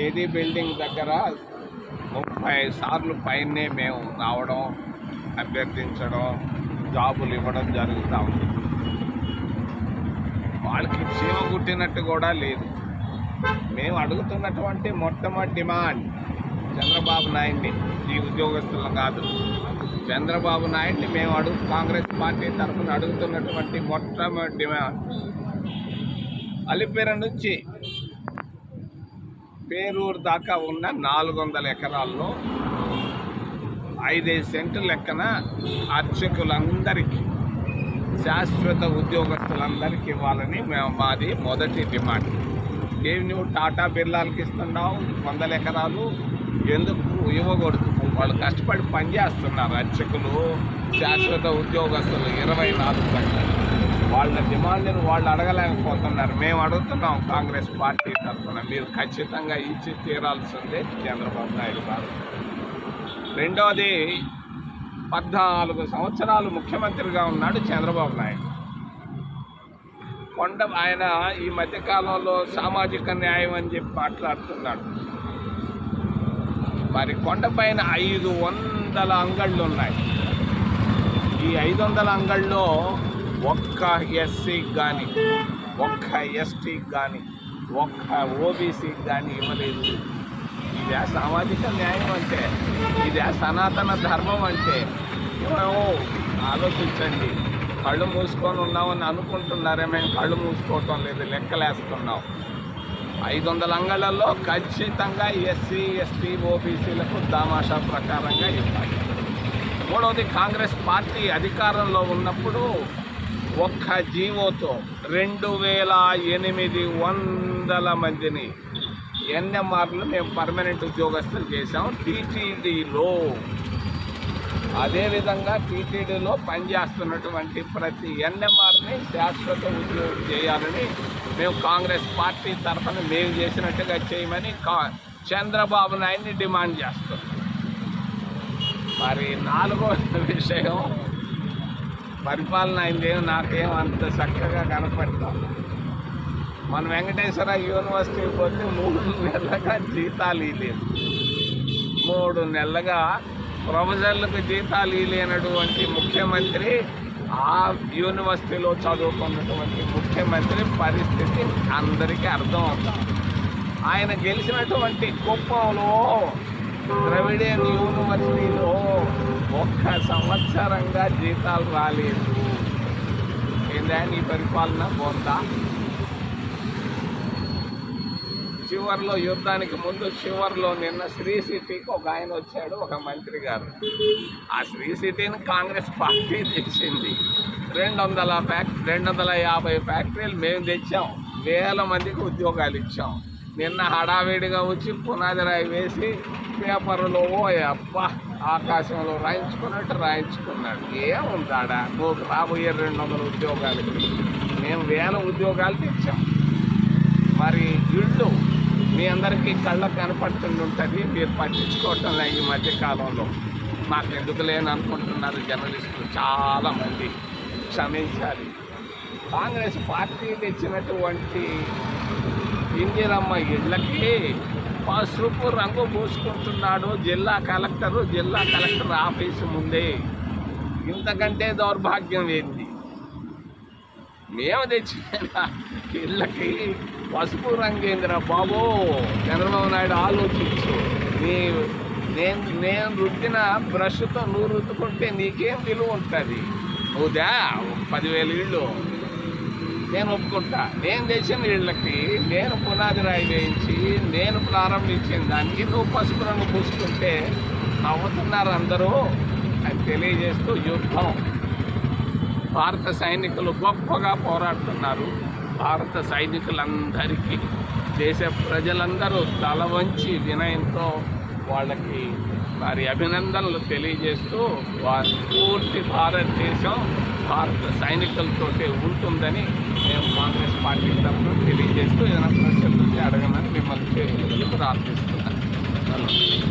ఏది బిల్డింగ్ దగ్గర ముప్పై సార్లు పైనే మేము రావడం అభ్యర్థించడం జాబులు ఇవ్వడం జరుగుతూ ఉంది. వాళ్ళకి చీమ కుట్టినట్టు కూడా లేదు. మేము అడుగుతున్నటువంటి మొట్టమొదటి డిమాండ్ చంద్రబాబు నాయుడిని ఈ ఉద్యోగస్తులు కాదు. చంద్రబాబు నాయుడిని మేము అడుగు కాంగ్రెస్ పార్టీ తరఫున అడుగుతున్నటువంటి మొట్టమొదటి డిమాండ్. అలిపేర నుంచి పేరూరు దాకా ఉన్న నాలుగు వందల ఎకరాల్లో ఐదైదు సెంట్లు లెక్కన అర్చకులందరికీ శాశ్వత ఉద్యోగస్తులందరికీ ఇవ్వాలని మేము మాది మొదటి డిమాండ్. ఏమి నువ్వు టాటా బిర్లాలకి ఇస్తున్నావు? వందల ఎకరాలు? ఎందుకు ఇవ్వకూడదు? వాళ్ళు కష్టపడి పనిచేస్తున్నారు అర్చకులు శాశ్వత ఉద్యోగస్తులు ఇరవై నాలుగు గంటలు వాళ్ళ డిమాండ్ని వాళ్ళు అడగలేకపోతున్నారు. మేము అడుగుతున్నాం కాంగ్రెస్ పార్టీ తరఫున మీరు ఖచ్చితంగా ఇచ్చి తీరాల్సిందే చంద్రబాబు నాయుడు గారు. రెండవది పద్నాలుగు సంవత్సరాలు ముఖ్యమంత్రిగా ఉన్నాడు చంద్రబాబు నాయుడు. కొండ ఆయన ఈ మధ్యకాలంలో సామాజిక న్యాయం అని చెప్పి మాట్లాడుతున్నాడు. మరి కొండపైన ఐదు వందల అంగళ్ళు ఉన్నాయి. ఈ ఐదు వందల అంగళ్ళలో ఒక్క ఎస్సీకి కానీ ఒక్క ఎస్టీకి కానీ ఒక్క ఓబీసీకి కానీ ఇవ్వలేదు. ఇదే సామాజిక న్యాయం అంటే ఇదే సనాతన ధర్మం అంటే. ఏమో ఆలోచించండి. కళ్ళు మూసుకొని ఉన్నామని అనుకుంటున్నారే మేము కళ్ళు మూసుకోవటం లేదు లెక్కలేస్తున్నాం. ఐదు వందల అంగళ్ళల్లో ఖచ్చితంగా ఎస్సీ ఎస్టీ ఓబీసీలకు దామాషా ప్రకారంగా ఇవ్వాలి. మూడవది కాంగ్రెస్ పార్టీ అధికారంలో ఉన్నప్పుడు ఒక్క జీవోతో రెండు వేల ఎనిమిది వందల మందిని ఎన్ఎంఆర్లు మేము పర్మనెంట్ ఉద్యోగస్తులు చేసాం టీటీడీలో. అదేవిధంగా టీటీడీలో పనిచేస్తున్నటువంటి ప్రతి ఎన్ఎంఆర్ని శాశ్వత ఉద్యోగం చేయాలని మేము కాంగ్రెస్ పార్టీ తరఫున మేము చేసినట్టుగా చేయమని కా చంద్రబాబు నాయుడిని డిమాండ్ చేస్తున్నాం. మరి నాలుగో విషయం పరిపాలన అయిందేం నాకేం అంత చక్కగా కనపడతాం. మన వెంకటేశ్వర యూనివర్సిటీ పోతే మూడు నెలలుగా జీతాలు ఇవ్వలేదు మూడు నెలలుగా ప్రొఫెసర్లకు జీతాలు ఇవ్వలేనటువంటి ముఖ్యమంత్రి ఆ యూనివర్సిటీలో చదువుకున్నటువంటి ముఖ్యమంత్రి పరిస్థితి అందరికీ అర్థం అవుతుంది ఆయన గెలిచినటువంటి కుప్పంలో ద్రవిడియన్ యూనివర్సిటీలో ఒక్క సంవత్సరంగా జీతాలు రాలేదు. ఏందా నీ పరిపాలన? పోందా చివరిలో యుద్ధానికి ముందు చివరిలో నిన్న శ్రీ సిటీకి ఒక ఆయన వచ్చాడు ఒక మంత్రి గారు. ఆ శ్రీ సిటీని కాంగ్రెస్ పార్టీ తెచ్చింది. రెండు వందల ఫ్యాక్టరీ రెండు వందల యాభై ఫ్యాక్టరీలు మేము తెచ్చాం. వేల మందికి ఉద్యోగాలు ఇచ్చాం. నిన్న హడావిడిగా వచ్చి పునాది రాయి వేసి పేపర్లో ఓ అబ్బా ఆకాశంలో రాయించుకున్నట్టు రాయించుకున్నాడు. ఏముంది నువ్వు రాబోయే రెండు వందల ఉద్యోగాలు మేము వేల ఉద్యోగాలు తెచ్చాం. మరి ఇళ్ళు మీ అందరికీ కళ్ళకు కనపడుతుంది ఉంటుంది మీరు పట్టించుకోవటం లే ఈ మధ్యకాలంలో మాకు ఎందుకు లేని అనుకుంటున్నారు జర్నలిస్టులు చాలామంది. క్షమించాలి. కాంగ్రెస్ పార్టీ తెచ్చినటువంటి ఇందిరమ్మ ఇళ్ళకి పసుపు రంగు పూసుకుంటున్నాడు జిల్లా కలెక్టరు జిల్లా కలెక్టర్ ఆఫీసు ముందే. ఇంతకంటే దౌర్భాగ్యం ఏంది? మేము తెచ్చిన ఇళ్ళకి పసుపు రంగేంద్ర బాబు చంద్రబాబు నాయుడు ఆలోచించు. నీ నేను నేను రుద్దిన బ్రష్తో నువ్వు రుద్దుకుంటే నీకేం విలువ ఉంటుంది? నువ్వుదా? పదివేలు ఇళ్ళు. నేను ఒప్పుకుంటా. నేను తెచ్చిన వీళ్ళకి నేను పునాది రాయి వేయించి నేను ప్రారంభించిన దానికి నువ్వు పసుపు రంగు పూసుకుంటే నవ్వుతున్నారు అందరూ అని తెలియజేస్తూ యుద్ధం. భారత సైనికులు గొప్పగా పోరాడుతున్నారు. భారత సైనికులందరికీ దేశ ప్రజలందరూ తల వంచి వినయంతో వాళ్ళకి వారి అభినందనలు తెలియజేస్తూ వారి పూర్తి భారతదేశం భారత సైనికులతోటే ఉంటుందని మేము కాంగ్రెస్ పార్టీ తరఫున తెలియజేస్తూ ఏదైనా ప్రశ్నలు అడగమని మిమ్మల్ని ప్రార్థిస్తున్నాను